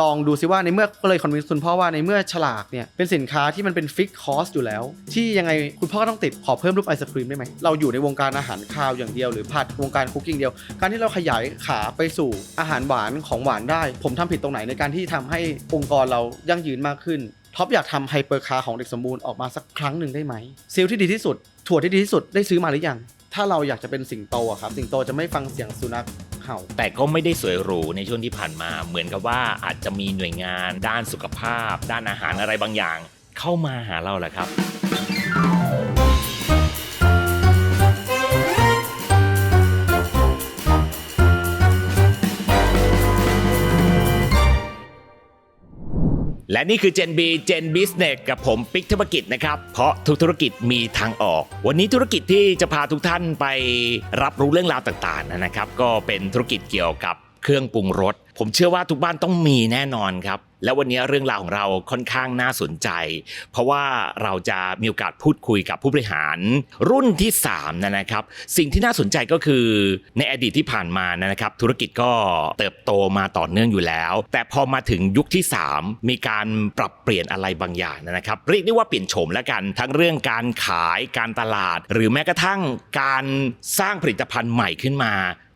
ลองดูซิว่าในเมื่อก็เลยคอนวินส์คุณพ่อว่าในเมื่อฉลากเนี่ยเป็นสินค้าที่มันเป็นฟิกคอสอยู่แล้ว ที่ยังไงคุณพ่อก็ต้องติดขอเพิ่มรูปไอศครีมได้ไหมเราอยู่ในวงการอาหารคาวอย่างเดียวหรือผัดวงการคุกกิ้งเดียว การที่เราขยายขาไปสู่อาหารหวานของหวานได้ ผมทำผิดตรงไหนในการที่ทำให้องค์กรเรายั่งยืนมากขึ้นท็อปอยากทำไฮเปอร์คาร์ของเด็กสมบูรณ์ออกมาสักครั้งหนึ่งได้ไหมซีลที่ดีที่สุดถั่วที่ดีที่สุดได้ซื้อมาหรือยัง ถ้าเราอยากจะเป็นสิงโตอะครับ สิงโตจะไม่ฟังเสียงสุนัขเห่า แต่ก็ไม่ได้สวยหรูในช่วงที่ผ่านมา เหมือนกับว่าอาจจะมีหน่วยงาน ด้านสุขภาพ ด้านอาหารอะไรบางอย่าง เข้ามาหาเราแหละครับ และนี่คือ Gen B Gen Business กับผมปิ๊กธุรกิจนะครับ เพราะทุกธุรกิจมีทางออก วันนี้ธุรกิจที่จะพาทุกท่านไปรับรู้เรื่องราวต่างๆนะครับ ก็เป็นธุรกิจเกี่ยวกับเครื่องปรุงรสผมเชื่อว่าทุกบ้านต้องมีแน่นอนครับ และวันนี้เรื่องราวของเราค่อนข้างน่าสนใจ เพราะว่าเราจะมีโอกาสพูดคุยกับผู้บริหารรุ่นที่3นะนะครับ สิ่งที่น่าสนใจก็คือในอดีตที่ผ่านมานะครับ ธุรกิจก็เติบโตมาต่อเนื่องอยู่แล้ว แต่พอมาถึงยุคที่ 3 มีการปรับเปลี่ยนอะไรบางอย่างนะครับเรียกได้ว่าเปลี่ยนโฉมแล้วกันทั้งเรื่องการขายการตลาด หรือแม้กระทั่งการสร้างผลิตภัณฑ์ใหม่ขึ้นมา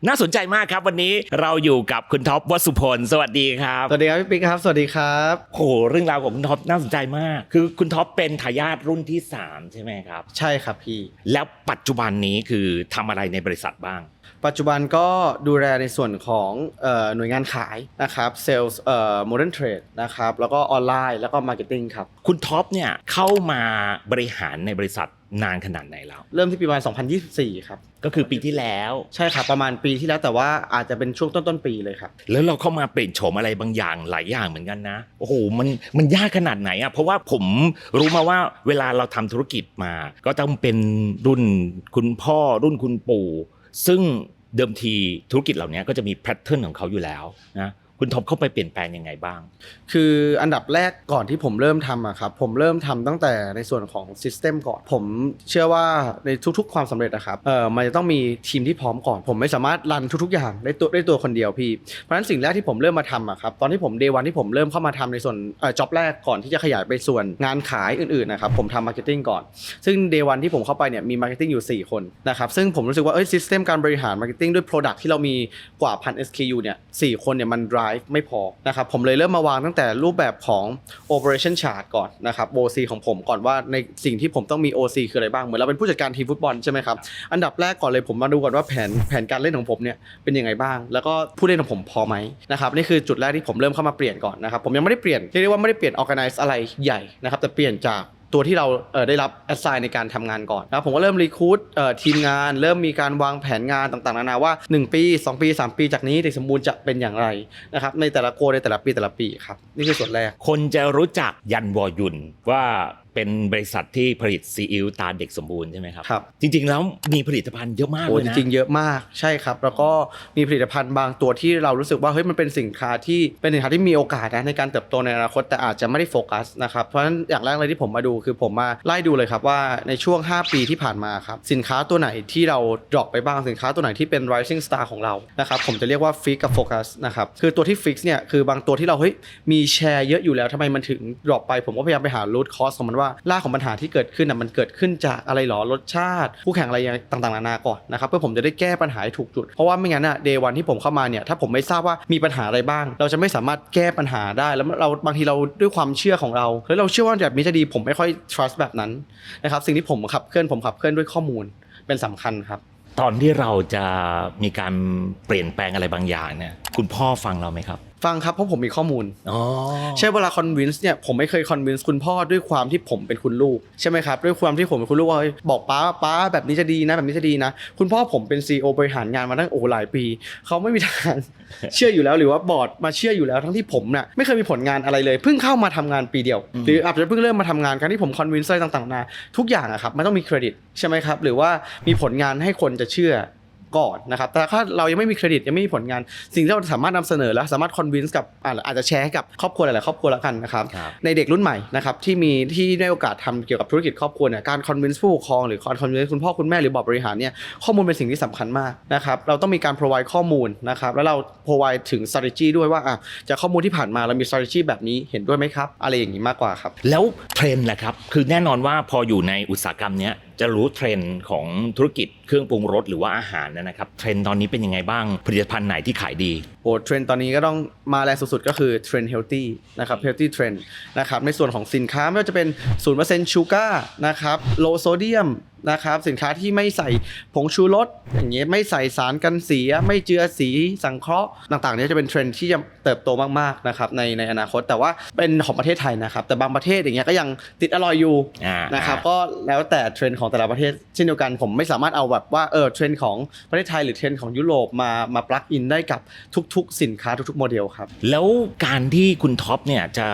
น่าสนใจมากครับวันนี้เราอยู่กับคุณท็อปวสุพล สวัสดีครับ สวัสดีครับพี่ปิ๊กครับ สวัสดีครับโอ้โหเรื่องราวของคุณท็อปน่าสนใจมาก คือคุณท็อปเป็นทายาทรุ่นที่ 3 ใช่ไหมครับ ใช่ครับพี่ แล้วปัจจุบันนี้คือทำอะไรในบริษัทบ้าง ปัจจุบันก็ดูแลในส่วนของเอ่อหน่วยงานขายนะครับเซลล์เอ่อโมเดิร์นเทรดนะครับแล้วก็ออนไลน์แล้วก็มาร์เก็ตติ้งครับ คุณท็อปเนี่ยเข้ามาบริหารในบริษัท นานขนาดไหนแล้ว เริ่มที่ปีประมาณ 2024 ครับ ก็คือปีที่แล้ว ใช่ครับ ประมาณปีที่แล้วแต่ว่าอาจจะเป็นช่วงต้นต้นๆปีเลยครับ แล้วเราเข้ามาเปลี่ยนโฉมอะไรบางอย่างหลายอย่างเหมือนกันนะ โอ้โห มันมันยากขนาดไหนอะเพราะว่าผมรู้มาว่าเวลาเราทำธุรกิจมา ก็ต้องเป็นรุ่นคุณพ่อรุ่นคุณปู่ ซึ่งเดิมทีธุรกิจเหล่านี้ก็จะมีแพทเทิร์นของเขาอยู่แล้วนะ คุณท็อปเข้าไปเปลี่ยนแปลงยังไงบ้าง คืออันดับแรกก่อนที่ผมเริ่มทำอะครับผมเริ่มทำตั้งแต่ในส่วนของซิสเต็มก่อน ผมเชื่อว่าในทุกๆ ความสำเร็จนะครับเออมันจะต้องมีทีมที่พร้อมก่อน ผมไม่สามารถรันทุกๆ อย่างได้ตัวได้ตัวคนเดียวพี่ เพราะฉะนั้นสิ่งแรกที่ผมเริ่มมาทำอะครับตอนที่ผมเดวันที่ผมเริ่มเข้ามาทำในส่วนเอ่อจ็อบแรกก่อนที่จะขยายไปส่วนงานขายอื่นๆนะครับผมทำมาร์เก็ตติ้งก่อน ซึ่งเดวันที่ผมเข้าไปเนี่ยมีมาร์เก็ตติ้งอยู่ 4 คนนะครับซึ่งผมรู้สึกว่าเอ้ยซิสเต็มการบริหารมาร์เก็ตติ้งด้วย Product ที่เรามีกว่าพัน SKU เนี่ยสคนเนี่ยมัน drive ไม่พอนะครับผมเลยเริ่มมาวางตั้งแต่รูปแบบของ operation chart ก่อนนะครับ OC ของผมก่อนว่าในสิ่งที่ผมต้องมี OC คืออะไรบ้าง เหมือนเราเป็นผู้จัดการทีมฟุตบอลใช่ไหมครับ อันดับแรกก่อนเลยผมมาดูก่อนว่าแผนแผนการเล่นของผมเนี่ยเป็นยังไงบ้าง แล้วก็ผู้เล่นของผมพอไหมนะครับนี่คือจุดแรกที่ผมเริ่มเข้ามาเปลี่ยนก่อนนะครับผมยังไม่ได้เปลี่ยนเรียกได้ว่าไม่ได้เปลี่ยน organize อะไรใหญ่นะครับแต่เปลี่ยนจาก ตัวที่เราเได้รับแอสไซน์ในการทำงานก่อนนะผมก็เริ่มรีคูดทีมงาน เริ่มมีการวางแผนงานต่างๆนานาว่า 1 ปี 2 ปี 3 ปีจากนี้เด็กสมบูรณ์จะเป็นอย่างไรนะครับในแต่ละโกในแต่ละปีแต่ละปีครับนี่คือส่วนแรกคนจะรู้จักยันวอยุนว่าเป็นบริษัทที่ผลิตซีอิ๊วตาเด็กสมบูรณ์ใช่ไหมครับครับ จริง ๆ แล้วมีผลิตภัณฑ์เยอะมากโอ้เลยจนะ ริงๆเยอะมากใช่ครับ แล้วก็มีผลิตภัณฑ์บางตัวที่เรารู้สึกว่าเฮ้ยมันเป็นสินค้าที่เป็นสินค้าที่มีโอกาสนะในการเติบโตในอนาคตแต่อาจจะไม่ได้โฟกัสนะครับเพราะฉะนั้นอย่างแรกเลยที่ผมมาดูคือผมมาไล่ดูเลยครับว่าในช่วง 5 ปีที่ผ่านมาครับสินค้าตัวไหนที่เรา drop ไปบ้างสินค้าตัวไหนที่เป็น rising star ของเรานะครับผมจะเรียกว่า fix กับ focus นะครับคือตัวที่ fix เนี่ยคือบางตัวที่เราเฮ้ยมีแชร์เยอะอยู่แล้วทำไมมันถึง drop ไปผมก็พยายามไปหา root cause ของมันว่ารากของปัญหาที่เกิดขึ้นน่ะมันเกิดขึ้นจากอะไรหรอรสชาติคู่แข่งอะไรอย่างต่างๆนานาก่อนนะครับเพื่อผมจะได้แก้ปัญหาให้ถูกจุด เพราะว่าไม่งั้นอะเดวันที่ผมเข้ามาเนี่ยถ้าผมไม่ทราบว่ามีปัญหาอะไรบ้าง เราจะไม่สามารถแก้ปัญหาได้แล้วเราบางทีเราด้วยความเชื่อของเราแล้วเราเชื่อว่าแบบนี้จะดีผมไม่ค่อย trust แบบนั้นนะครับสิ่งที่ผมขับเคลื่อนผมขับเคลื่อนด้วยข้อมูลเป็นสำคัญครับตอนที่เราจะมีการเปลี่ยนแปลงอะไรบางอย่างเนี่ยคุณพ่อฟังเราไหมครับ ฟังครับเพราะผมมีข้อมูลอ๋อใช่เวลาคอนวินส์เนี่ยผมไม่เคยคอนวินส์คุณพ่อด้วยความที่ผมเป็นคุณลูกใช่ไหมครับด้วยความที่ผมเป็นคุณลูกว่าเฮ้ยบอกป้าป้าแบบนี้จะดีนะแบบนี้จะดีนะ คุณพ่อผมเป็นซีอบริหารงานมาตั้งโอ้หลายปีเขาไม่มีทางเชื่ออยู่แล้วหรือว่าบอร์ดมาเชื่ออยู่แล้วทั้งที่ผมน่ะไม่เคยมีผลงานอะไรเลย เพิ่งเข้ามาทำงานปีเดียว หรืออาจจะเพิ่งเริ่มมาทำงานการที่ผมคอนวินส์อะไรต่างๆนาทุกอย่างอะครับมันต้องมีเครดิตใช่ไหมครับหรือว่ามีผลงานให้คนจะเชื่อ ก่อนนะครับแต่ถ้าเรายังไม่มีเครดิตยังไม่มีผลงาน สิ่งที่เราสามารถนำเสนอและสามารถคอนวินส์กับอ่าอาจจะแชร์ให้กับครอบครัวหลายๆครอบครัวแล้วกันนะครับครับในเด็กรุ่นใหม่นะครับที่มีที่ได้โอกาสทำเกี่ยวกับธุรกิจครอบครัวเนี่ยการคอนวินส์ผู้ปกครองหรือคอนวินส์คุณพ่อคุณแม่หรือบอร์ดบริหารเนี่ยข้อมูลเป็นสิ่งที่สำคัญมากนะครับเราต้องมีการ provide ข้อมูลนะครับแล้วเรา provide ถึง strategy ด้วยว่าอะจากข้อมูลที่ผ่านมาเรามี strategy แบบนี้เห็นด้วยไหมครับ อะไรอย่างนี้มากกว่าครับ แล้วเทรนด์แหละครับ คือแน่นอนว่าพออยู่ในอุตสาหกรรมเนี้ย จะรู้เทรนด์ของธุรกิจเครื่องปรุงรสหรือว่าอาหารนะครับเทรนด์ตอนนี้เป็นยังไงบ้างผลิตภัณฑ์ไหนที่ขายดี อ้เทรนด์ตอนนี้ก็ต้องมาแรงสุดๆก็คือเทรนด์ healthy นะครับ healthy trend นะครับในส่วนของสินค้าไม่ว่าจะเป็น0%ชูการ์นะครับ low sodium นะครับสินค้าที่ไม่ใส่ผงชูรสอย่างเงี้ยไม่ใส่สารกันเสีย ไม่เจือสีสังเคราะห์ต่างๆเนี้จะเป็นเทรนด์ที่จะเติบโตมากๆนะครับในในอนาคตแต่ว่าเป็นของประเทศไทยนะครับ แต่บางประเทศอย่างเงี้ยก็ยังติดอร่อยอยู่อ่านะครับอ่าก็แล้วแต่เทรนด์ของแต่ละประเทศเช่นเดียวกันผมไม่สามารถเอาแบบว่าเออเทรนด์ของประเทศไทยหรือเทรนด์ของยุโรปมามาปลักอินได้กับทุกๆ สินค้าทุกๆ โมเดลครับ แล้วการที่คุณท็อปเนี่ยจะ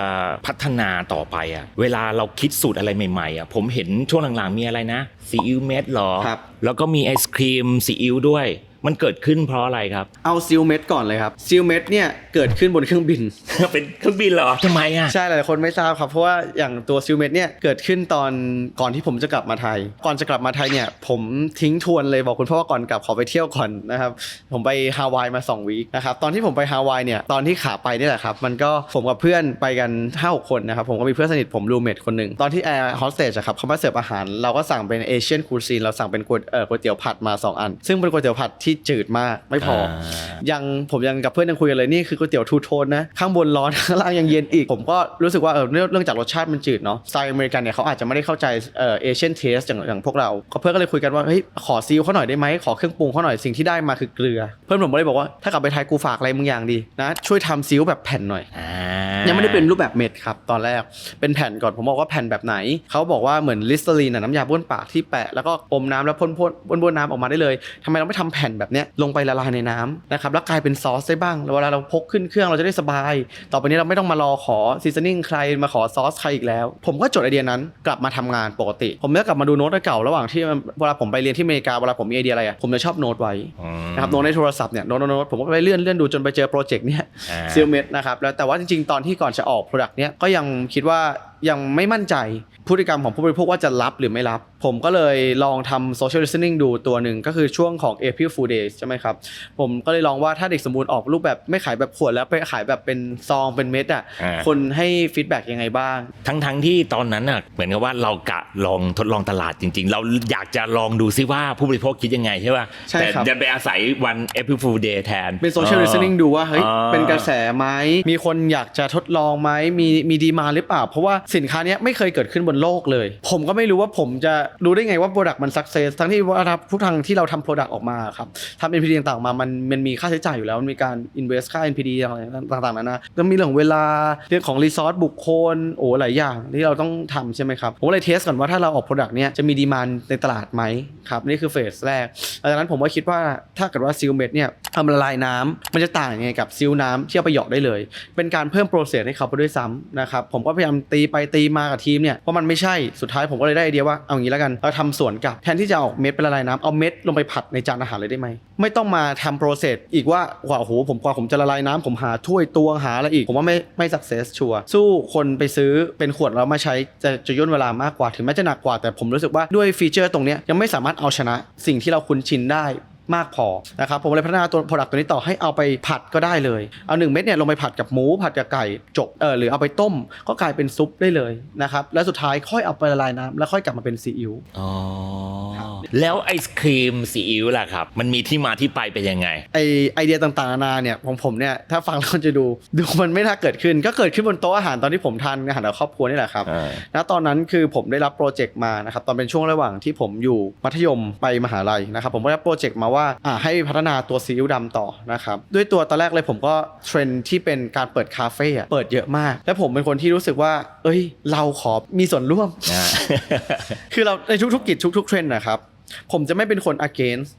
พัฒนาต่อไปอะเวลาเราคิดสูตรอะไรใหม่ๆอะผมเห็นช่วงหลังๆมีอะไรนะซีอิ๊วเม็ดเหรอ ครับ แล้วก็มีไอศครีมซีอิ๊วด้วย มันเกิดขึ้นเพราะอะไรครับ เอาซิลเม็ดก่อนเลยครับซิลเม็ดเนี่ยเกิดขึ้นบนเครื่องบิน เป็นเครื่องบินเหรอทำไมอะใช่หลายคนไม่ทราบครับ เพราะว่าอย่างตัวซิลเม็ดเนี่ยเกิดขึ้นตอนก่อนที่ผมจะกลับมาไทย ก่อนจะกลับมาไทยเนี่ยผมทิ้งทวนเลยบอกคุณพ่อว่าก่อนกลับขอไปเที่ยวก่อนนะครับผมไปฮาวายมา2วีคนะครับตอนที่ผมไปฮาวายเนี่ยตอนที่ขาไปนี่แหละครับมันก็ผมกับเพื่อนไปกัน5้าคนนะครับผมก็มีเพื่อนสนิทผมรูเมทคนหนึ่งตอนที่แอร์โฮสเตสครับเขามาเสิร์ฟอาหาร เราก็สั่งเป็นเอเชียนคูซีนเราสั่งเป็นก๋วยเอ่อก๋วยเตี๋ยวผัดมาสองอัน ซึ่งเป็นก๋วยเตี๋ยวผัดที่จืดมากไม่พอ ยังผมยังกับเพื่อนยังคุยกันเลยนี่คือก๋วยเตี๋ยวทูโทนนะข้างบนร้อนข้างล่างยังเย็นอีก ผมก็รู้สึกว่าเออเรื่องเรื่องจากรสชาติมันจืดเนาะสไตล์อเมริกันเนี่ยเขาอาจจะไม่ได้เข้าใจเอ่อเอเชียนเทสอย่างอย่างพวกเราก็เพื่อนก็เลยคุยกันว่าเฮ้ยขอซีลเขาหน่อยได้ไหมขอเครื่องปรุงเขาหน่อยสิ่งที่ได้มาคือเกลือ เพื่อนผมก็เลยบอกว่าถ้ากลับไปไทยกูฝากอะไรมึงอย่างดีนะช่วยทำซีลแบบแผ่นหน่อยอ่า ยังไม่ได้เป็นรูปแบบเม็ดครับตอนแรก เป็นแผ่นก่อนผมบอกว่าแผ่นแบบไหน เขาบอกว่าเหมือนลิสเตอรีนน่ะน้ำยาบ้วนปากที่แปะแล้วก็อมน้ำแล้วพ่นพ่นบ้วนบ้วนน้ำออกมาได้เลยทำไมเราไม่ทำแผ่นแบบเนี้ยลงไปละลายในน้ำนะครับแล้วกลายเป็นซอสได้บ้างแล้วเวลาเราพกขึ้นเครื่องเราจะได้สบาย ต่อไปนี้เราไม่ต้องมารอขอซีซันนิ่งใครมาขอซอสใครอีกแล้ว ผมก็จดไอเดียนั้นกลับมาทำงานปกติ ผมก็กลับมาดูโน้ตเก่าระหว่างที่เวลาผมไปเรียนที่อเมริกาเวลาผมมีไอเดียอะไรอะผมจะชอบโน้ตไว้อืมนะครับโน้ตในโทรศัพท์เนี่ยโน้ตโน้ตผมก็ไปเลื่อนเลื่อนดูจนไปเจอโปรเจกต์เนี่ยอ่าซิลเมดนะครับแล้วแต่ว่าจริงๆตอนที่ก่อนจะออกโปรดักต์เนี้ยก็ยังคิดว่ายังไม่มั่นใจพฤติกรรมของผู้บริโภคว่าจะรับหรือไม่รับ ผมก็เลยลองทำ social listening ดูตัวหนึ่งก็คือช่วงของ April Fool Days ใช่ไหมครับ ผมก็เลยลองว่าถ้าเด็กสมบูรณ์ออกรูปแบบไม่ขายแบบขวดแล้วไปขายแบบเป็นซองเป็นเม็ดอะอ่า คนให้ฟีดแบ็กยังไงบ้าง ทั้งทั้งที่ตอนนั้นน่ะเหมือนกับว่าเรากะลองทดลองตลาดจริง ๆ เราอยากจะลองดูซิว่าผู้บริโภคคิดยังไงใช่ป่ะใช่แต่ครับ จะไปอาศัยวัน April Fool Day แทนเป็น social listening ดูว่าเฮ้ยอ่า เป็นกระแสไหมมีคนอยากจะทดลองไหมมีมีดีมาหรือเปล่า เพราะว่าสินค้านี้ไม่เคยเกิดขึ้นบนโลกเลย ผมก็ไม่รู้ว่าผมจะรู้ได้ไงว่า Product มัน success ทั้งที่ว่าทุกทางที่เราทำ Product ออกมาครับทำ NPD ต่างๆออกมามันมันมีค่าใช้จ่ายอยู่แล้วมันมีการ invest ค่า NPD อะไรต่างๆนานาแล้วมีเรื่องของเวลาเรื่องของ resource บุคคลโอ้หลายอย่างที่เราต้องทำใช่ไหมครับผมเลยเทสก่อนว่าถ้าเราออก Product เนี้ยจะมีดีมานในตลาดไหมครับนี่คือเฟสแรกหลังจากนั้นผมก็คิดว่าถ้าเกิดว่าซิลเม็ดเนี่ยทำละลายน้ำมันจะต่างยังไงกับซิลน้ำที่เอาไปหยอกได้เลย เป็นการเพิ่มโปรเซสให้เขาไปด้วยซ้ำนะครับผมก็พยายามตีไปตีมากับทีมเนี่ยว่าะมันไม่ใช่สุดท้ายผมก็เลยได้ไอเดียว่าเอางี้แล้วกันเราทำสวนกลับแทนที่จะเอาเม็ดไปละลายน้ำเอาเม็ดลงไปผัดในจานอาหารเลยได้ไหมไม่ต้องมาทำโปรเซสอีกว่าว่าโอ้โหผมกว่าผมจะละลายน้ำผมหาถ้วยตวงหาอะไรอีก ผมว่าไม่ไม่สักเซสชัวร์สู้คนไปซื้อเป็นขวดแล้วมาใช้จะจะย่นเวลามากกว่าถึงแม้จะหนักกว่าแต่ผมรู้สึกว่าด้วยฟีเจอร์ตรงนี้ยังไม่สามารถเอาชนะสิ่งที่เราคุ้นชินได้ มากพอนะครับผมเลยพัฒนาตัว product ตัวนี้ต่อให้เอาไปผัดก็ได้เลย เอา1เม็ดเนี่ยลงไปผัดกับหมูผัดกับไก่จบเออหรือเอาไปต้มก็กลายเป็นซุปได้เลยนะครับแล้วสุดท้ายค่อยเอาไปละลายน้ำแล้วค่อยกลับมาเป็นซีอิ๊วอ๋อแล้วไอศครีมซีอิ๊วล่ะครับมันมีที่มาที่ไปเป็นยังไงไอไอเดียต่างๆนานาเนี่ยของผมเนี่ยถ้าฟังแล้วจะดูดูมันไม่น่าเกิดขึ้น ก็เกิดขึ้นบนโต๊ะอาหารตอนที่ผมทานอาหารกับครอบครัวนี่แหละครับอ่าณตอนนั้นคือผมได้รับโปรเจกต์มานะครับตอนเป็นช่วงระหว่างที่ผมอยู่มัธยมไปมหาลัยนะครับผมก็ได้รับโปรเจกต์มาว่าอ่าให้พัฒนาตัวซีอิ๊วดำต่อนะครับด้วยตัวตอนแรกเลยผมก็เทรนด์ที่เป็นการเปิดคาเฟ่อะเปิดเยอะมาก และผมเป็นคนที่รู้สึกว่า เอ้ย เราขอมีส่วนร่วมอ่าคือเราในทุกๆกิจทุกๆเทรนด์นะครับผมจะไม่เป็นคน against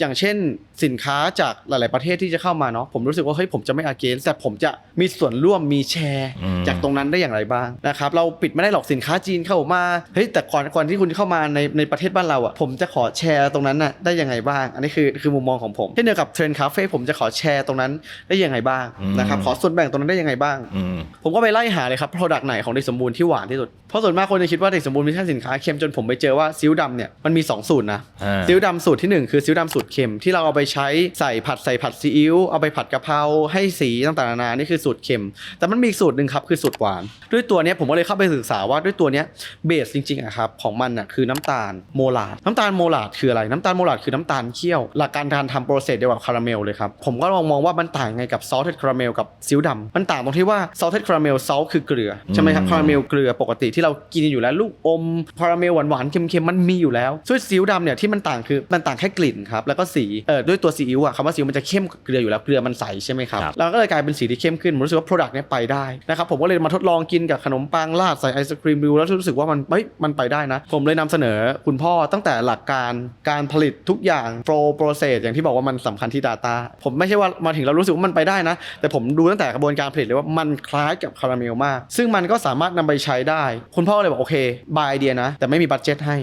อย่างเช่นสินค้าจากหลาย ๆประเทศที่จะเข้ามาเนาะผมรู้สึกว่าเฮ้ยผมจะไม่อาเกนแต่ผมจะมีส่วนร่วมมีแชร์อืมจากตรงนั้นได้อย่างไรบ้างนะครับเราปิดไม่ได้หรอกสินค้าจีนเข้ามาเฮ้ยแต่ก่อนก่อนที่คุณเข้ามาในในประเทศบ้านเราอะผมจะขอแชร์ตรงนั้นน่ะได้ยังไงบ้าง อันนี้คือคือมุมมองของผมเช่นเดียวกับเทรนด์คาเฟ่ผมจะขอแชร์ตรงนั้นได้ยังไงบ้างนะครับขอส่วนแบ่งตรงนั้นได้ยังไงบ้างอืมผมก็ไปไล่หาเลยครับ Product ไหนของเด็กสมบูรณ์ที่หวานที่สุดเพราะส่วนมากคนจะคิดว่าเด็กสมบูรณ์มีแค่สินค้าเค็มจนผมไปเจอว่าซิ้วดำเนี่ยมันมี2สูตรนะอ่าซิ้วดำสูตรที่ 1 คือซิ้วดำสูตรเค็มที่เราเอาไปใช้ใส่ผัดใส่ผัดซีอิ๊วเอาไปผัดกะเพราให้สีต่างๆนานานี่คือสูตรเค็ม แต่มันมีอีกสูตรหนึ่งครับคือสูตรหวาน ด้วยตัวเนี้ยผมก็เลยเข้าไปศึกษาว่าด้วยตัวเนี้ยเบสจริงๆอะครับของมันอะคือน้ำตาลโมลาดน้ำตาลโมลาดคืออะไรน้ำตาลโมลาดคือน้ำตาลเคี่ยวหลักการการทำโปรเซสเดียวกับคาราเมลเลยครับผมก็ลองมองว่ามันต่างไงกับซอสเทดคาราเมลกับซิ้วดำมันต่างตรงที่ว่าซอสเทดคาราเมลซอสคือเกลือใช่ไหมครับอืมคาราเมลเกลือปกติที่เรากินอยู่แล้วลูกอมคาราเมลหวานๆเค็มๆมันมีอยู่แล้วส่วนซิ้วดำเนี่ยที่มันต่างคือมันต่างแค่กลิ่นครับแล้วก็สีเออด้วยตัวซีอิ๊วอะคำว่าซีอิ๊วมันจะเข้มกว่าเกลืออยู่แล้วเกลือมันใสใช่ไหมครับครับแล้วก็เลยกลายเป็นสีที่เข้มขึ้นผมรู้สึกว่า Product เนี้ยไปได้นะครับผมก็เลยมาทดลองกินกับขนมปังราดใส่ไอศครีมดูแล้วรู้สึกว่ามันเฮ้ยมันไปได้นะ ผมเลยนำเสนอคุณพ่อตั้งแต่หลักการการผลิตทุกอย่างโปรโปรเซสอย่างที่บอกว่ามันสำคัญที่ Data ผมไม่ใช่ว่ามาถึงเรารู้สึกว่ามันไปได้นะ แต่ผมดูตั้งแต่กระบวนการผลิตเลยว่ามันคล้ายกับคาราเมลมาก ซึ่งมันก็สามารถนำไปใช้ได้ คุณพ่อเลยบอกโอเคบายไอเดียนะ แต่ไม่มีบัตเจ็ตให้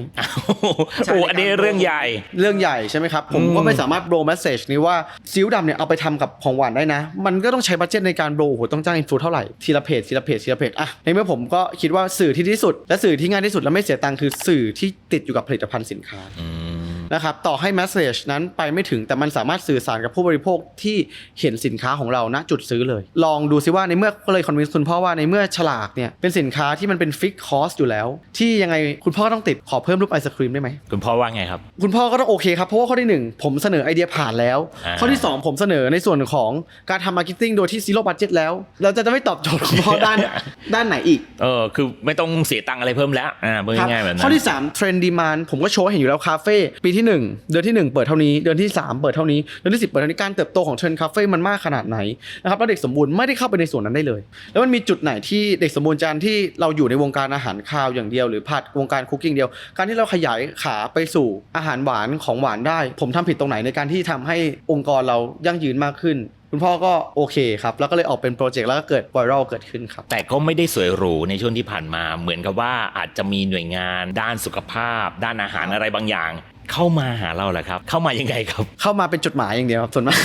โอ้อันนี้เรื่องใหญ่ เรื่องใหญ่ใช่ไหมครับ ผมก็ไม่สามารถโบรแมสเซจนี้ว่าซิลดำเนี่ยเอาไปทำกับของหวานได้นะ มันก็ต้องใช้บัตเจ็ตในการโบรโอ้โหต้องจ้างอินฟูเท่าไหร่ทีละเพจทีละเพจทีละเพจอะในเมื่อผมก็คิดว่าสื่อที่ดีที่สุด และสื่อที่ง่ายที่สุดและไม่เสียตังค์คือสื่อที่ติดอยู่กับผลิตภัณฑ์สินค้าอืม นะครับต่อให้ message นั้นไปไม่ถึงแต่มันสามารถสื่อสารกับผู้บริโภคที่เห็นสินค้าของเราณจุดซื้อเลย ลองดูซิว่าในเมื่อก็เลยคอนวินส์คุณพ่อว่าในเมื่อฉลากเนี่ยเป็นสินค้าที่มันเป็นฟิกคอสอยู่แล้ว ที่ยังไงคุณพ่อต้องติดขอเพิ่มรูปไอศครีมได้ไหมคุณพ่อว่าไงครับ คุณพ่อก็ต้องโอเคครับเพราะว่าข้อที่ 1 ผมเสนอไอเดียผ่านแล้วอ่าข้อที่ 2 ผมเสนอในส่วนของการทำมาร์เก็ตติ้งโดยที่ซีโร่บัตเจ็ตแล้ว เราจะไม่ตอบโจทย์คุณพ่อด้านด้านไหนอีกเออคือไม่ต้องเสียตังค์อะไรเพิ่มแล้วอ่าเมื่อครับง่ายๆแบบนั้นข้อที่3เทรนด์ดีมานผมก็โชว์ให้เห็นอยู่แล้วคาเฟ่ปีที่1 เดือนที่ 1 เปิดเท่านี้ เดือนที่ 3 เปิดเท่านี้ เดือนที่ 10 เปิดเท่านี้ การเติบโตของเทรนคาเฟ่มันมากขนาดไหนนะครับ แล้วเด็กสมบูรณ์ไม่ได้เข้าไปในส่วนนั้นได้เลย แล้วมันมีจุดไหนที่เด็กสมบูรณ์จานที่เราอยู่ในวงการอาหารคาวอย่างเดียว หรือผัดวงการคุกกิ้งเดียว การที่เราขยายขาไปสู่อาหารหวานของหวานได้ ผมทำผิดตรงไหนในการที่ทำให้องค์กรเรายั่งยืนมากขึ้นคุณพ่อก็โอเคครับ แล้วก็เลยออกเป็นโปรเจกต์แล้วก็เกิดไวรัลเกิดขึ้นครับ แต่ก็ไม่ได้สวยหรูในช่วงที่ผ่านมา เหมือนกับว่าอาจจะมีหน่วยงาน ด้านสุขภาพ ด้านอาหารอะไรบางอย่าง เข้ามาหาเราแหละครับ เข้ามายังไงครับ เข้ามาเป็นจดหมายอย่างเดียวครับส่วนมาก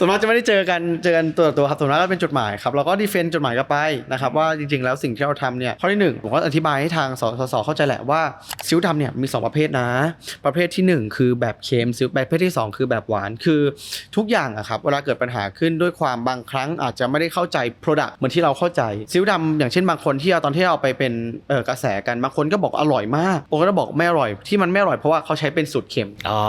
ส่วนมากจะไม่ได้เจอกันเจอกันตัวต่อตัวครับส่วนมากก็เป็นจดหมายครับเราก็ดีเฟนต์จดหมายกลับไปนะครับว่าจริงๆแล้วสิ่งที่เราทำเนี่ยข้อที่หนึ่งผมก็อธิบายให้ทางสสสเข้าใจแหละว่าซิ้วดำเนี่ยมี 2 ประเภทนะ ประเภททีหนึ่1 คือแบบเค็มซิ้วประเภทที่ 2 คือแบบหวานคือทุกอย่างอะครับเวลาเกิดปัญหาขึ้นด้วยความบางครั้งอาจจะไม่ได้เข้าใจ Product เหมือนที่เราเข้าใจซิ้วดำอย่างเช่นบางคนที่เอาตอนที่เอาไปเป็นเอ่อกระแสกันบางคนก็บอกอร่อยมากบางคนก็บอกไม่อร่อยที่มันไม่อร่อยเพราะว่าเขาใช้เป็นสูตรเค็มอ๋อ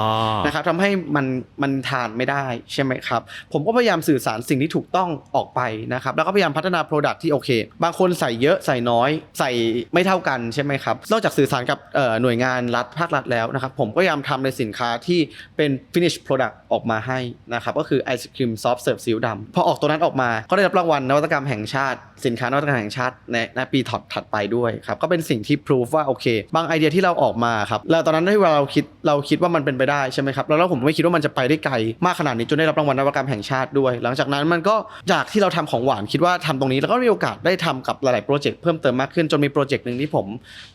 นะครับทำให้มันมันทานไม่ได้ใช่ไหมครับ ผมก็พยายามสื่อสารสิ่งที่ถูกต้องออกไปนะครับ แล้วก็พยายามพัฒนา Product ที่โอเค บางคนใส่เยอะใส่น้อย ใส่ไม่เท่ากันใช่ไหมครับ นอกจากสื่อสารกับเอ่อหน่วยงานรัฐภาครัฐแล้วนะครับ ผมก็พยายามทำในสินค้าที่เป็น finish product ออกมาให้นะครับ ก็คือไอศครีมซอฟต์เสิร์ฟซีอิ๊วดำพอออกตัวนั้นออกมา ก็ได้รับรางวัลนวัตกรรมแห่งชาติ สินค้านวัตกรรมแห่งชาติในในปีถัดถัดไปด้วยครับก็เป็นสิ่งที่ proof ว่าโอเค บางไอเดียที่เราออกมาครับแล้วตอนนั้นที่เราคิดเราคิดว่ามันเป็นไปได้ใช่ไหมครับแล้วเราผมไม่คิดว่ามันจะไปได้ไกลมากขนาดนี้จนได้รับรางวัลนวัตกรรมแห่งชาติด้วย หลังจากนั้นมันก็จากที่เราทำของหวานคิดว่าทำตรงนี้แล้วก็มีโอกาสได้ทำกับหลายๆโปรเจกต์เพิ่มเติมมากขึ้นจนมีโปรเจกต์หนึ่งที่ผม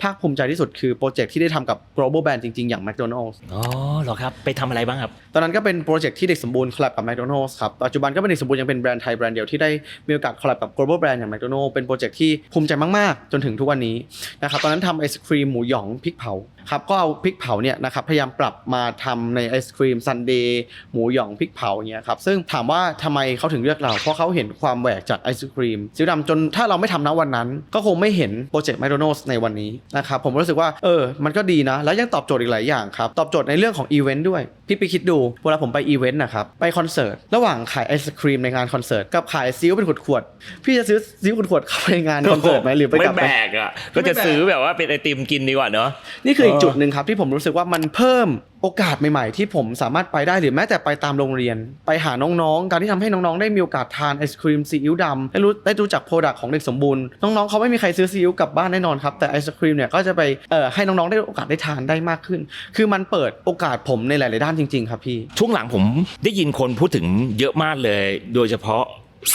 ภาคภูมิใจที่สุดคือโปรเจกต์ที่ได้ทำกับ global brand จริงๆ อย่าง McDonald's อ๋อเหรอครับไปทำอะไรบ้างครับ ตอนนั้นก็เป็นโปรเจกต์ที่เด็กสมบูรณ์คอลแลบกับ McDonald's ครับปัจจุบันก็เป็นเด็กสมบูรณ์ยังเป็นแบรนด์ไทยแบรนด์เดียวที่ได้มีโอกาสคอลแลบกับ global brand อย่าง McDonald's เป็นโปรเจกต์ที่ภูมิใจมากๆ จนถึงทุกวันนี้นะครับตอนนั้นทำไอศครีมหมูหยองพริกเผาครับก็เอาพริกเผาเนี่ยนะครับพยายามปรับมาทำในไอศครีมซันเดย์หมูหยองพริกเผาอย่างเงี้ยครับซึ่งถามว่าทำไมเขาถึงเลือกเรา เพราะเขาเห็นความแหวกจากไอศครีมสีดำจนถ้าเราไม่ทำณวันนั้น ก็คงไม่เห็นโปรเจกต์ McDonald's ในวันนี้นะครับผมรู้สึกว่าเออมันก็ดีนะ แล้วยังตอบโจทย์อีกหลายอย่างครับ ตอบโจทย์ในเรื่องของอีเวนต์ด้วยพี่ไปคิดดูเวลาผมไปอีเวนต์นะครับไปคอนเสิร์ตระหว่างขายไอศครีมในงานคอนเสิร์ตกับขายซิ้วเป็นขวดๆพี่จะซื้อซิ้วขวดๆเข้าไปงานคอนเสิร์ตไหมหรือไปไม่กลับแบไปกอะก็จะซื้อแบบว่าเป็นไอติมกินดีกว่าเนาะนี่คืออีกจุดหนึ่งครับที่ผมรู้สึกว่ามันเพิ่มโอกาสใหม่ๆ ที่ผมสามารถไปได้หรือแม้แต่ไปตามโรงเรียน ไปหาน้องๆ การที่ทำให้น้องๆ ได้มีโอกาสทานไอศครีมซีอิ๊วดำได้รู้ได้รู้จักโปรดักต์ของเด็กสมบูรณ์น้องๆเขาไม่มีใครซื้อซีอิ๊วกลับบ้านแน่นอนครับแต่ไอศครีมเนี่ยก็จะไปเอ่อให้น้องๆได้โอกาสได้ทานได้มากขึ้น คือมันเปิดโอกาสผมในหลายๆด้านจริงๆครับพี่ช่วงหลังผมได้ยินคนพูดถึงเยอะมากเลย โดยเฉพาะ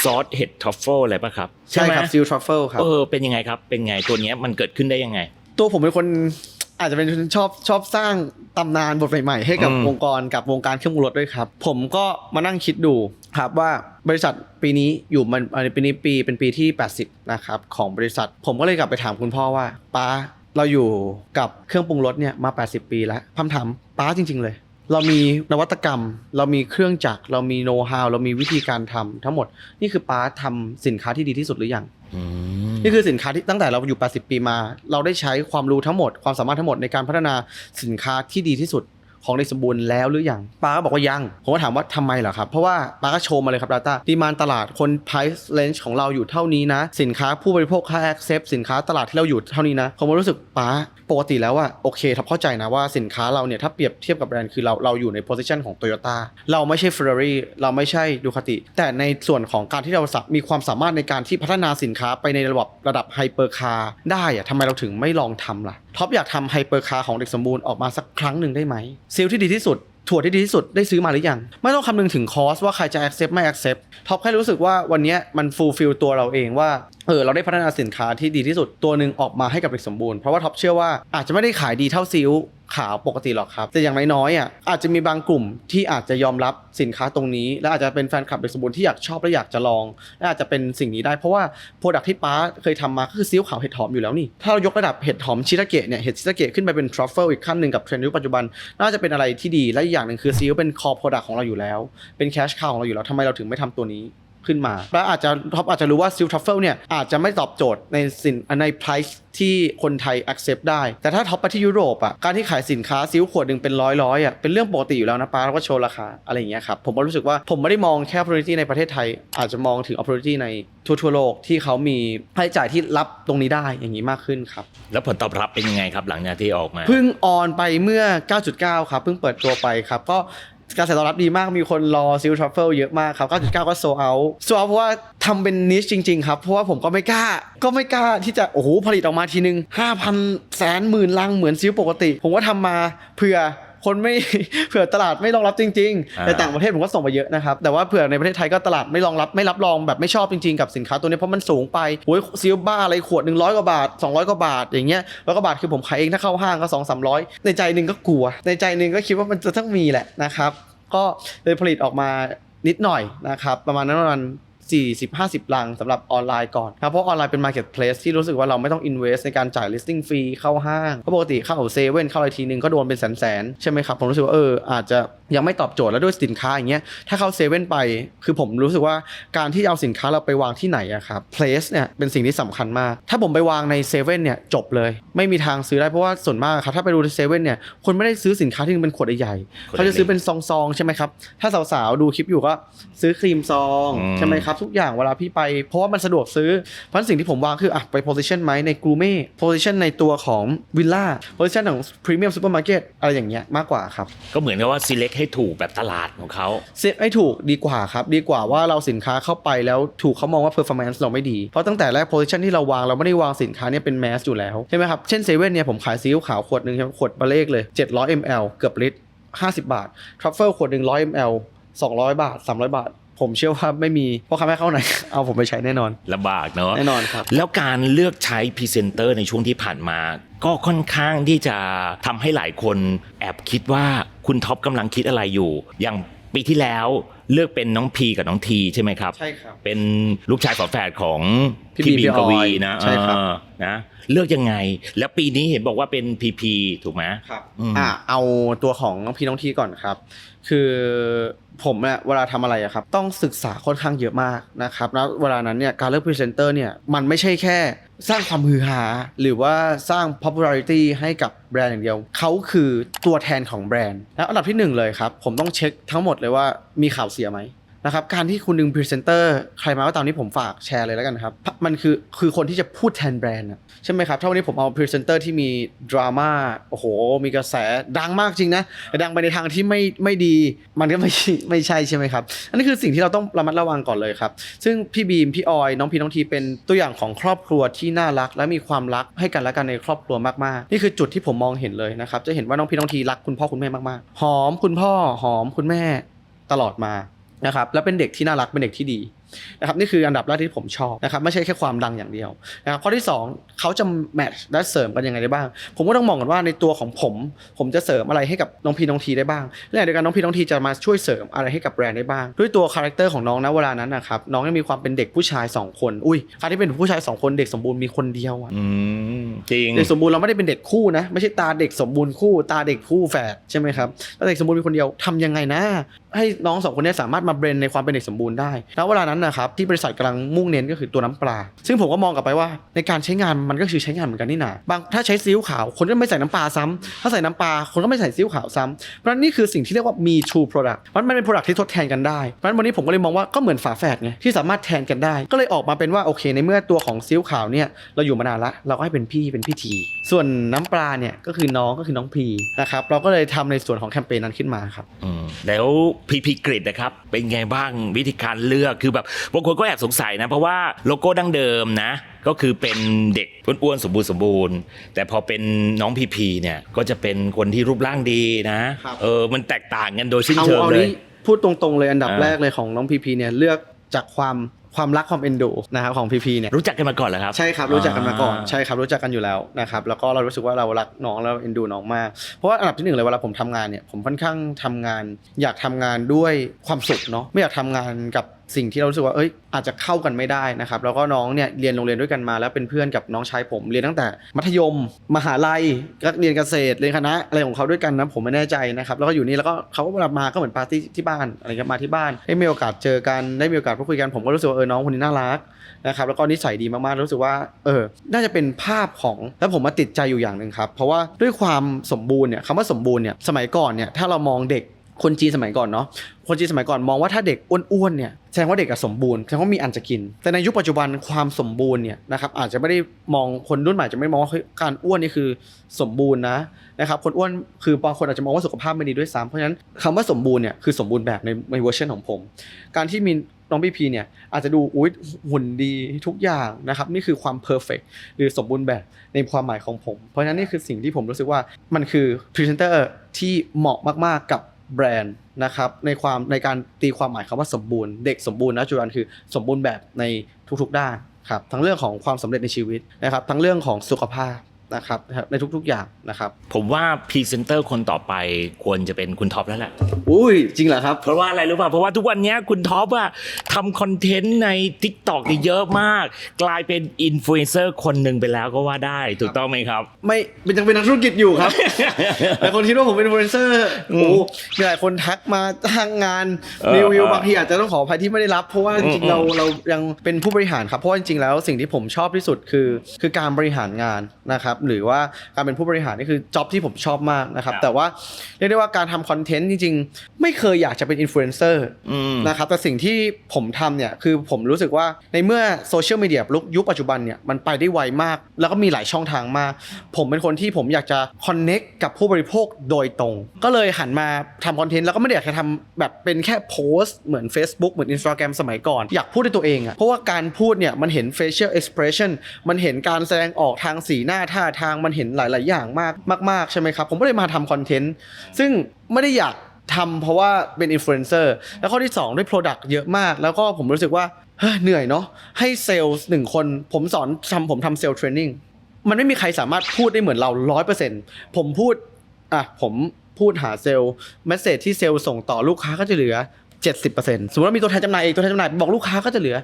ซอสเห็ดทรัฟเฟิลอะไรป่ะครับใช่ครับไหมซิลทรัฟเฟิลครับเออเป็นยังไงครับเป็นไงตัวเนี้ยมันเกิดขึ้นได้ยังไงตัวผมเป็นคน อาจจะเป็นคนชอบชอบสร้างตำนานบทใหม่ๆให้กับอืมองค์กรกับวงการเครื่องปรุงรสด้วยครับ ผมก็มานั่งคิดดูครับว่าบริษัทปีนี้อยู่มันอันนี้ปีนี้ปีเป็นปีที่ 80 นะครับของบริษัท ผมก็เลยกลับไปถามคุณพ่อว่าป้าเราอยู่กับเครื่องปรุงรสเนี่ยมา 80 ปีแล้วคำถามป้าจริง ๆ เลย เรามีนวัตกรรม เรามีเครื่องจักรเรามีโน้ตฮาวเรามีวิธีการทำทั้งหมด นี่คือป้าทำสินค้าที่ดีที่สุดหรือยังอืม นี่คือสินค้าที่ตั้งแต่เราอยู่ 80 ปีมา เราได้ใช้ความรู้ทั้งหมด ความสามารถทั้งหมดในการพัฒนาสินค้าที่ดีที่สุด ของในสมบูรณ์แล้วหรือยังป้าก็บอกว่ายัง ผมก็ถามว่าทำไมเหรอครับ เพราะว่าป้าก็โชว์มาเลยครับ Data ดีมานตลาดคน price range ของเราอยู่เท่านี้นะ สินค้าผู้บริโภคค่า accept สินค้าตลาดที่เราอยู่เท่านี้นะ ผมก็รู้สึกป้าปกติแล้วว่าโอเคทับเข้าใจนะว่าสินค้าเราเนี่ยถ้าเปรียบเทียบกับแบรนด์คือเราเราอยู่ใน position ของ Toyota เราไม่ใช่ Ferrari เราไม่ใช่ดูคติ แต่ในส่วนของการที่เราสามีความสามารถในการที่พัฒนาสินค้าไปในระดับระดับไฮเปอร์คาร์ได้อะทำไมเราถึงไม่ลองทำล่ะ ท็อปอยากทำไฮเปอร์คาร์ของเด็กสมบูรณ์ออกมาสักครั้งหนึ่งได้ไหมซีลที่ดีที่สุดถั่วที่ดีที่สุดได้ซื้อมาหรือยัง ไม่ต้องคำนึงถึงคอสว่าใครจะ accept ไม่ accept ท็อปแค่รู้สึกว่าวันนี้มัน fulfill ตัวเราเองว่า เออเราได้พัฒนาสินค้าที่ดีที่สุดตัวหนึ่งออกมาให้กับเด็กสมบูรณ์เพราะว่าท็อปเชื่อว่าอาจจะไม่ได้ขายดีเท่าซิลขาวปกติหรอกครับ แต่อย่างน้อยๆอะอาจจะมีบางกลุ่มที่อาจจะยอมรับสินค้าตรงนี้ และอาจจะเป็นแฟนคลับเด็กสมบูรณ์ที่อยากชอบและอยากจะลอง และอาจจะเป็นสิ่งนี้ได้เพราะว่าโปรดักที่ป้าเคยทำมาก็คือซีอิ๊วขาวเห็ดหอมอยู่แล้วนี่ ถ้าเรายกระดับเห็ดหอมชิตาเกะเนี่ยเห็ดชิตาเกะขึ้นไปเป็นทรัฟเฟิลอีกขั้นหนึ่งกับเทรนด์ยุคปัจจุบัน น่าจะเป็นอะไรที่ดีและอีกอย่างหนึ่งคือซีอิ๊วเป็นคอโปรดักของเราอยู่แล้ว เป็นแคชคาวของเราอยู่แล้วทำไมเราถึงไม่ทำตัวนี้ ขึ้นมา และอาจจะท็อปอาจจะรู้ว่าซิลทรัฟเฟิลเนี่ยอาจจะไม่ตอบโจทย์ในสินใน price ที่คนไทย accept ได้ แต่ถ้าท็อปไปที่ยุโรปอะการที่ขายสินค้าซิลขวดหนึ่งเป็นร้อยร้อยอะเป็นเรื่องปกติอยู่แล้วนะป้าแล้วก็โชว์ราคาอะไรอย่างเงี้ยครับผมก็รู้สึกว่าผมไม่ได้มองแค่ opportunity ในประเทศไทย อาจจะมองถึง opportunity ในทั่วทั่วโลกที่เขามีค่าใช้จ่ายที่รับตรงนี้ได้อย่างนี้มากขึ้นครับแล้วผลตอบรับเป็นยังไงครับหลังจากที่ออกมาเพิ่งออนไปเมื่อ 9.9 ครับเพิ่งเปิดตัวไปครับก็ กระแสตอบรับดีมากมีคนรอซิลทรัฟเฟิลเยอะมากครับ 9.9 ก็โซเอาโซเอาเพราะว่าทำเป็นนิชจริง ๆ ครับ เพราะว่าผมก็ไม่กล้า ก็ไม่กล้าที่จะ โอ้โห ผลิตออกมาทีนึง 5,000 แสนหมื่นลังเหมือนซิลปกติ ผมก็ทำมาเพื่อ คนไม่ เผื่อตลาดไม่รองรับจริงๆอ่าแต่ต่างประเทศผมก็ส่งไปเยอะนะครับ แต่ว่าเผื่อในประเทศไทยก็ตลาดไม่รองรับไม่รับรองแบบไม่ชอบจริงๆ กับสินค้าตัวนี้เพราะมันสูงไปโอ้ยซิลบ้าอะไรขวดหนึ่งร้อยกว่าบาท 200 กว่าบาทอย่างเงี้ยร้อยกว่าบาทคือผมขายเองถ้าเข้าห้างก็สองสามร้อยในใจหนึ่งก็กลัว ในใจหนึ่งก็คิดว่ามันจะต้องมีแหละนะครับ ก็เลยผลิตออกมานิดหน่อยนะครับ ประมาณนั้นประมาณ 40 50 ลังสำหรับออนไลน์ก่อนครับเพราะออนไลน์เป็น Marketplace ที่รู้สึกว่าเราไม่ต้อง invest ในการจ่าย listing fee เข้าห้างเพราะปกติเข้าเซเว่นเข้าอะไรทีนึงก็โดนเป็นแสนๆใช่ไหมครับผมรู้สึกว่าเอออาจจะยังไม่ตอบโจทย์แล้วด้วยสินค้าอย่างเงี้ยถ้าเข้าเซเว่นไปคือผมรู้สึกว่าการที่เอาสินค้าเราไปวางที่ไหนอะครับ place เนี่ยเป็นสิ่งที่สำคัญมาก ถ้าผมไปวางในเซเว่นเนี่ยจบเลย ไม่มีทางซื้อได้เพราะว่าส่วนมากครับถ้าไปดูในเซเว่นเนี่ยคนไม่ได้ซื้อสินค้าที่เป็นขวดใหญ่ๆเขาจะซื้อเป็นซองๆใช่ไหมครับถ้าสาวๆดูคลิปอยู่ก็ซื้อครีมซองอืมใช่ไหมครับทุกอย่างเวลาพี่ไป เพราะว่ามันสะดวกซื้อ เพราะฉะนั้นสิ่งที่ผมวางคืออะไป position ไหมในกรูเม่ position ในตัวของวิลล่า position ของ premium supermarket อะไรอย่างเงี้ยมากกว่าครับ ก็เหมือนกับว่า select ให้ถูกแบบตลาดของเขาเซฟให้ถูกดีกว่าครับ ดีกว่าว่าเราสินค้าเข้าไปแล้วถูกเขามองว่า performance เราไม่ดี เพราะตั้งแต่แรก position ที่เราวางเราไม่ได้วางสินค้าเนี่ยเป็น mass อยู่แล้วใช่ไหมครับ เช่นเซเว่นเนี่ยผมขายซีอิ๊วขาวขวดหนึ่งครับขวดบะเลกเลย 700 ml เกือบลิตร50 บาททรัฟเฟิลขวดหนึ่ง100 ml 200 บาท 300 บาท ผมเชื่อว่าไม่มีพ่อค้าแม่เข้าไหน เอาผมไปใช้แน่นอนลำบากเนาะแน่นอนครับ แล้วการเลือกใช้พรีเซนเตอร์ในช่วงที่ผ่านมา ก็ค่อนข้างที่จะทำให้หลายคนแอบคิดว่าคุณท็อปกำลังคิดอะไรอยู่ อย่างปีที่แล้วเลือกเป็นน้องพีกับน้องทีใช่ไหมครับใช่ครับ เป็นลูกชายฝาแฝดของพี่พี่บีบีมกวีพี่ออยนะใช่ครับเออนะเลือกยังไง แล้วปีนี้เห็นบอกว่าเป็นพีพีถูกไหมครับอืมอ่าเอาตัวของน้องพีน้องทีก่อนครับ คือ ผมเนี่ยเวลาทำอะไรอะครับต้องศึกษาค่อนข้างเยอะมากนะครับแล้วเวลานั้นเนี่ยการเลือกพรีเซนเตอร์เนี่ยมันไม่ใช่แค่สร้างความฮือฮาหรือว่าสร้าง popularity ให้กับแบรนด์อย่างเดียว เขาคือตัวแทนของแบรนด์ แล้วอันดับที่หนึ่งเลยครับ ผมต้องเช็คทั้งหมดเลยว่ามีข่าวเสียไหม นะครับการที่คุณดึงพรีเซนเตอร์ใครมาก็ตามนี้ผมฝากแชร์เลยแล้วกันครับ มันคือคือคนที่จะพูดแทนแบรนด์อะใช่ไหมครับ ถ้าวันนี้ผมเอาพรีเซนเตอร์ที่มีดราม่าโอ้โห มีกระแสดังมากจริงนะแต่ดังไปในทางที่ไม่ไม่ดี มันก็ไม่ไม่ใช่ใช่ไหมครับ อันนี้คือสิ่งที่เราต้องระมัดระวังก่อนเลยครับ ซึ่งพี่บีมพี่ออยน้องพีน้องทีเป็นตัวอย่างของครอบครัวที่น่ารัก และมีความรักให้กันและกันในครอบครัวมากๆ นี่คือจุดที่ผมมองเห็นเลยนะครับจะเห็นว่าน้องพี่น้องทีรักคุณพ่อคุณแม่มากๆหอมคุณพ่อหอมคุณแม่ตลอดมา นะครับและเป็นเด็กที่น่ารักเป็นเด็กที่ดีนะครับนี่คืออันดับแรกที่ผมชอบนะครับไม่ใช่แค่ความดังอย่างเดียวนะครับข้อที่สองเขาจะแมทช์และเสริมกันยังไงได้บ้าง ผมก็ต้องมองกันว่าในตัวของผม ผมจะเสริมอะไรให้กับน้องพีน้องทีได้บ้างและในเดียวกันน้องพีน้องทีจะมาช่วยเสริมอะไรให้กับแบรนด์ได้บ้าง ด้วยตัวคาแรคเตอร์ของน้องนะเวลานั้นนะครับน้องยังมีความเป็นเด็กผู้ชายสองคนอุ้ยใครที่เป็นผู้ชายสองคนเด็กสมบูรณ์มีคนเดียวอะอืมจริงเด็กสมบูรณ์เราไม่ได้เป็นเด็กคู่นะไม่ใช่ตาเด็กสมบูรณ์คู่ ตาเด็กคู่แฝดใช่ไหมครับแล้วเด็กสมบูรณ์มีคนเดียวทำยังไงนะให้น้องสองคนนี้สามารถมาเบรนในความเป็นเด็กสมบูรณ์ได้ แล้วเวลานั้นนะครับที่บริษัทกำลังมุ่งเน้นก็คือตัวน้ำปลา ซึ่งผมก็มองกลับไปว่าในการใช้งานมันก็คือใช้งานเหมือนกันนี่นาบางถ้าใช้ซีอิ๊วขาวคนก็ไม่ใส่น้ำปลาซ้ำถ้าใส่น้ำปลาคนก็ไม่ใส่ซีอิ๊วขาวซ้ำเพราะฉะนั้นนี่คือสิ่งที่เรียกว่ามี true product มันมันเป็น product ที่ทดแทนกันได้เพราะฉะนั้นวันนี้ผมก็เลยมองว่าก็เหมือนฝาแฝดไงที่สามารถแทนกันได้ ก็เลยออกมาเป็นว่าโอเค ในเมื่อตัวของซีอิ๊วขาวเนี่ยเราอยู่มานานละเราก็ให้เป็นพี่เป็นพี่ทีส่วนน้ำปลาเนี่ยก็คือน้องก็คือน้องพีนะครับเราก็เลยทำในส่วนของแคมเปญนั้นขึ้นมาครับอืมแล้วพีพีกริดนะครับ เป็นไงบ้างวิธีการเลือกคือแบบบางคนก็แอบสงสัยนะ เพราะว่าโลโก้ดั้งเดิมนะ ก็คือเป็นเด็กอ้วนๆสมบูรณ์สมบูรณ์ แต่พอเป็นน้องพีพีเนี่ยก็จะเป็นคนที่รูปร่างดีนะ ครับ เออมันแตกต่างกันโดยสิ้นเอาเชิงเอาเลนี้ยพูดตรงๆเลยอันดับอ่า แรกเลยของน้องพีพีเนี่ยเลือกจากความ ความรักความเอ็นดูนะครับของพีพีเนี่ยรู้จักกันมาก่อนเหรอครับ ใช่ครับรู้จักกันมาก่อนอ่าใช่ครับรู้จักกันอยู่แล้วนะครับแล้วก็เรารู้สึกว่าเรารักน้องแล้วเอ็นดูน้องมากเพราะว่าอันดับที่หนึ่งเลยเวลาผมทำงานเนี่ยผมค่อนข้างทำงาน อยากทำงานด้วยความสุขเนาะไม่อยากทำงานกับ สิ่งที่เรารู้สึกว่าเอ้ยอาจจะเข้ากันไม่ได้นะครับ แล้วก็น้องเนี่ยเรียนโรงเรียนด้วยกันมา แล้วเป็นเพื่อนกับน้องชายผม เรียนตั้งแต่มัธยม มหาลัยก็เรียนเกษตรเรียนคณะอะไรของเขาด้วยกันนะผมไม่แน่ใจนะครับแล้วก็อยู่นี่แล้วก็เขาก็เวลามาก็เหมือนปาร์ตี้ที่บ้านอะไรเงี้ยมาที่บ้านได้มีโอกาสเจอกันได้มีโอกาสพูดคุยกันผมก็รู้สึกว่าเออน้องคนนี้น่ารักนะครับแล้วก็นิสัยดีมากๆรู้สึกว่าเออน่าจะเป็นภาพของแล้วผมมาติดใจอยู่อย่างหนึ่งครับเพราะว่าด้วยความสมบูรณ์เนี่ยคำว่าสมบูรณ์เนี่ยสมัยก่อนเนี่ยถ้าเรามองเด็ก คนจีนสมัยก่อนเนาะคนจีนสมัยก่อนมองว่าถ้าเด็กอ้วนๆเนี่ยแสดงว่าเด็กสมบูรณ์แสดงว่ามีอันจะกิน แต่ในยุคปัจจุบันความสมบูรณ์เนี่ยนะครับอาจจะไม่ได้มองคนรุ่นใหม่จะไม่มองว่าการอ้วนนี่คือสมบูรณ์นะนะครับคนอ้วนคือบางคนอาจจะมองว่าสุขภาพไม่ดีด้วยซ้ำเพราะฉะนั้นคำว่าสมบูรณ์เนี่ยคือสมบูรณ์แบบในในเวอร์ชันของผม การที่มีน้องพีพีเนี่ยอาจจะดูอุ้ยหุ่นดีทุกอย่างนะครับนี่คือความเพอร์เฟกหรือสมบูรณ์แบบในความหมายของผม เพราะฉะนั้นนี่คือสิ่งที่ผมรู้สึกว่ามันคือพรีเซนเตอร์ที่เหมาะมากๆกับ แบรนด์นะครับในความในการตีความหมายคำว่าสมบูรณ์เด็กสมบูรณ์นะจุรันคือสมบูรณ์แบบในทุกๆด้านครับทั้งเรื่องของความสำเร็จในชีวิตนะครับทั้งเรื่องของสุขภาพ นะครับในทุกๆอย่างนะครับ ผมว่าพรีเซนเตอร์คนต่อไปควรจะเป็นคุณท็อปแล้วแหละอุ้ยจริงเหรอครับ เพราะว่าอะไรรู้ป่ะเพราะว่าทุกวันนี้คุณท็อปอะทำคอนเทนต์ใน t ิ k t o k นี่เยอะมาก กลายเป็นอินฟลูเอนเซอร์คนหนึ่งไปแล้วก็ว่าได้ถูกต้องไหมครับ ไม่เป็นยังเป็นนักธุรกิจอยู่ครับหลายคนคิดว่าผมเป็นอินฟลูเอนเซอร์อืมโอ้มีหลายคนทักมาทางงานเออรีวิวเออบางทีอาจจะต้องขออภัยที่ไม่ได้รับ เพราะว่าจริงอืมๆเราเรายังเป็นผู้บริหารครับเพราะว่าจริงๆแล้วสิ่งที่ผมชอบที่สุดคือ คือการบริหารงานนะครับหรือว่าการเป็นผู้บริหารนี่คือจ็อบที่ผมชอบมากนะครับแต่ว่าเรียกได้ว่าการทำคอนเทนต์จริง ๆ ไม่เคยอยากจะเป็นอินฟลูเอนเซอร์อืมนะครับแต่สิ่งที่ผมทำเนี่ยคือผมรู้สึกว่าในเมื่อโซเชียลมีเดียยุคปัจจุบันเนี่ยมันไปได้ไวมาก แล้วก็มีหลายช่องทางมาก ผมเป็นคนที่ผมอยากจะคอนเน็กกับผู้บริโภคโดยตรง ก็เลยหันมาทำคอนเทนต์แล้วก็ไม่ได้อยากจะทำแบบเป็นแค่โพสต์เหมือน Facebook เหมือน Instagram สมัยก่อน อยากพูดด้วยตัวเองอะเพราะว่าการพูดเนี่ยมันเห็น facial expression มันเห็นการแสดงออกทางสีหน้าท่าทางมันเห็นหลาย ๆ อย่างมากมากๆใช่ไหมครับ ผมก็เลยมาทำคอนเทนต์ซึ่งไม่ได้อยากทำเพราะว่าเป็นอินฟลูเอนเซอร์แล้วข้อที่ 2 ด้วย Product เยอะมาก แล้วก็ผมรู้สึกว่าเฮ้ยเหนื่อยเนาะให้เซลล์หนึ่งคน ผมสอนทำผมทำเซลล์เทรนนิ่งมันไม่มีใครสามารถพูดได้เหมือนเราร้อยเปอร์เซ็นต์ผมพูดอะผมพูดหาเซลล์เมสเซจที่เซลล์ส่งต่อลูกค้าก็จะเหลือ 70%สมมติว่ามีตัวแทนจำหน่ายเองตัวแทนจำหน่ายบอกลูกค้าก็จะเหลือ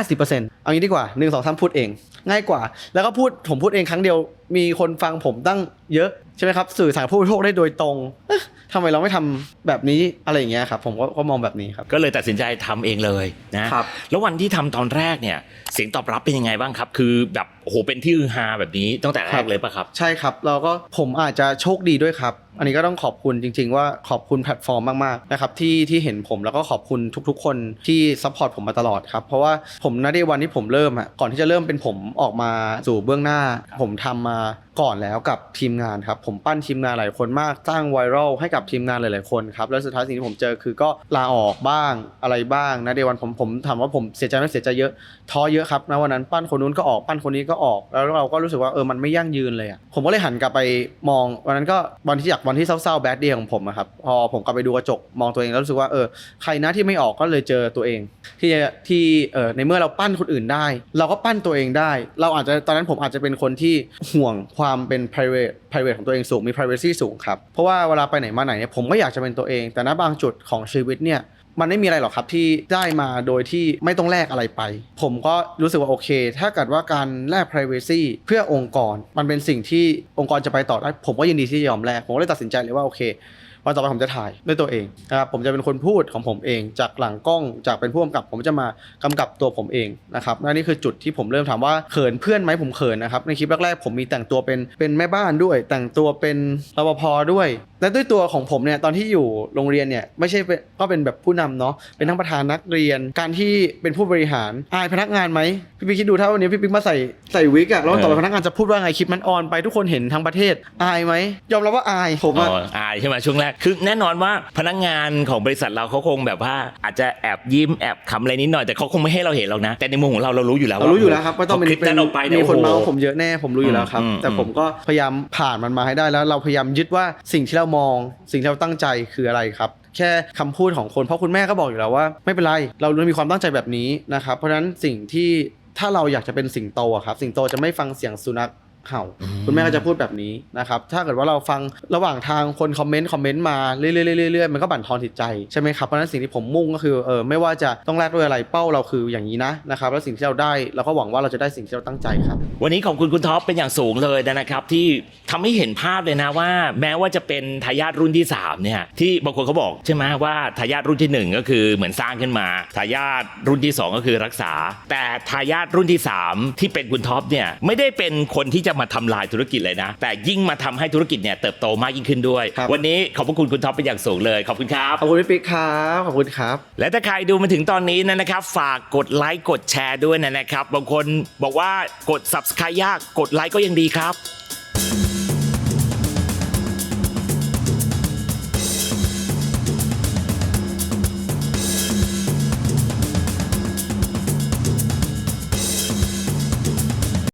50%เอางี้ดีกว่า 1 2 3 พูดเอง ง่ายกว่า แล้วก็พูดผมพูดเองครั้งเดียวมีคนฟังผมตั้งเยอะ ช่ไหมครับสื่อสารผู้บริโภคได้โดยตรงเอ๊ะทำไมเราไม่ทำแบบนี้อะไรอย่างเงี้ยครับผมก็ก็มองแบบนี้ครับก็เลยตัดสินใจทำเองเลยนะครับแล้ววันที่ทำตอนแรกเนี่ยเสียงตอบรับเป็นยังไงบ้างครับ คือแบบโอ้โหเป็นที่ฮือฮาแบบนี้ตั้งแต่แรครักบเลยปะครับ ใช่ครับ เราก็ผมอาจจะโชคดีด้วยครับ อันนี้ก็ต้องขอบคุณจริง ๆ ว่าขอบคุณแพลตฟอร์มมากๆนะครับที่ที่เห็นผมแล้วก็ขอบคุณทุกๆ คนที่ซัพพอร์ตผมมาตลอดครับเพราะว่าผมณเดวันที่ผมเริ่มอะก่อนที่จะเริ่มเป็นผมออกมาสู่เบื้องหน้า ผมทำมา ก่อนแล้วกับทีมงานครับผมปั้นทีมงานหลายคนมากสร้างไวรัลให้กับทีมงานหลาย ๆคนครับแล้วสุดท้ายสิ่งที่ผมเจอคือก็ลาออกบ้างอะไรบ้างนะเดวันผมผมถามว่าผมเสียใจไหมเสียใจเยอะท้อเยอะครับนะวันนั้นปั้นคนนู้นก็ออกปั้นคนนี้ก็ออก แล้วเราก็รู้สึกว่าเออมันไม่ยั่งยืนเลยอะผมก็เลยหันกลับไปมองวันนั้นก็วันที่อยากวันที่เศร้าๆแบดเดย์ของผมอะครับพอผมกลับไปดูกระจกมองตัวเองแล้วรู้สึกว่าเออใครนะที่ไม่ออกก็เลยเจอตัวเอง ที่ที่เออในเมื่อเราปั้นคนอื่นได้ เราก็ปั้นตัวเองได้ เราอาจจะตอนนั้นผมอาจจะเป็นคนที่ห่วงความเป็น private private ของตัวเองสูงมี privacy สูงครับ เพราะว่าเวลาไปไหนมาไหนเนี่ยผมก็อยากจะเป็นตัวเอง แต่ณบางจุดของชีวิตเนี่ยมันไม่มีอะไรหรอกครับที่ได้มาโดยที่ไม่ต้องแลกอะไรไป ผมก็รู้สึกว่าโอเค ถ้าเกิดว่าการแลก privacy เพื่อองค์กร มันเป็นสิ่งที่องค์กรจะไปต่อได้ ผมก็ยินดีที่จะยอมแลกผมก็เลยตัดสินใจเลยว่าโอเค วันต่อไปผมจะถ่ายด้วยตัวเองนะครับผมจะเป็นคนพูดของผมเอง จากหลังกล้องจากเป็นผู้กำกับ ผมจะมากำกับตัวผมเองนะครับและนี่คือจุดที่ผมเริ่มถามว่าเขินเพื่อนไหมผมเขินนะครับในคลิปแรกๆผมมีแต่งตัวเป็นเป็นแม่บ้านด้วย แต่งตัวเป็นรปภด้วย และด้วยตัวของผมเนี่ยตอนที่อยู่โรงเรียนเนี่ยไม่ใช่เป็นก็เป็นแบบผู้นำเนาะเป็นทั้งประธานนักเรียน การที่เป็นผู้บริหารอายพนักงานไหมพี่ปิ๊กคิดดูถ้าวันนี้พี่ปิ๊กมาใส่ใส่วิกอะแล้วต่อไปพนักงานจะพูดว่าไงคลิปมันออนไปทุกคนเห็นทั้งประเทศอายไหมยอมรับว่าอายผมอ๋อะออายใช่ไหมช่วงแรก คือแน่นอนว่าพนักงานของบริษัทเราเขาคงแบบว่า อาจจะแอบยิ้มแอบขำอะไรนิดหน่อยแต่เขาคงไม่ให้เราเห็นหรอกนะ แต่ในมุมของเราเรารู้อยู่แล้วเรารู้อยู่แล้วครับว่าต้องพเป็นคลิปนั้นออกไปเนี่ยมีคนโอ้โห เมาส์ผมเยอะแน่ผมรู้อยู่แล้วครับ อืมแต่อืมผมก็พยายามผ่านมันมาให้ได้แล้วเราพยายามยึดว่าสิ่งที่เรามองสิ่งที่เราตั้งใจคืออะไรครับแค่คำพูดของคนเพราะคุณแม่ก็บอกอยู่แล้วว่า ไม่เป็นไร เรามีความตั้งใจแบบนี้นะครับเพราะฉะนั้นสิ่งที่ถ้าเราอยากจะเป็นสิงโตครับสิงโตจะไม่ฟังเสียงสุนัข เห่า คุณแม่ก็จะพูดแบบนี้นะครับ ถ้าเกิดว่าเราฟังระหว่างทางคนคอมเมนต์คอมเมนต์มาเรื่อยๆเรื่อยๆมันก็บั่นทอนจิตใจใช่ไหมครับเพราะฉะนั้นสิ่งที่ผมมุ่งก็คือเออไม่ว่าจะต้องแลกด้วยอะไรเป้าเราคืออย่างนี้นะนะครับแล้วสิ่งที่เราได้เราก็หวังว่าเราจะได้สิ่งที่เราตั้งใจครับ วันนี้ขอบคุณคุณท็อปเป็นอย่างสูงเลยนะครับ ที่ทำให้เห็นภาพเลยนะว่า แม้ว่าจะเป็นทายาทรุ่นที่3เนี่ยที่บางคนเขาบอกใช่ไหมว่าทายาทรุ่นทีหนึ่1 ก็คือเหมือนสร้างขึ้นมาทายาทรุ่นที่ 2 ก็คือรักษา แต่ทายาทรุ่นที่ 3 ที่เป็นคุณท็อปเนี่ยไม่ได้เป็นคนที่จะมาทำลายธุรกิจเลยนะ แต่ยิ่งมาทำให้ธุรกิจเนี่ยเติบโตมากยิ่งขึ้นด้วยครับวันนี้ขอบพระคุณคุณท็อปเป็นอย่างสูงเลย ขอบคุณครับ ขอบคุณพี่ปิ๊กครับ ขอบคุณครับ และถ้าใครดูมาถึงตอนนี้นะครับ ฝากกดไลค์กดแชร์ด้วยนะครับ บางคนบอกว่ากด subscribe ยาก กดไลค์ก็ยังดีครับ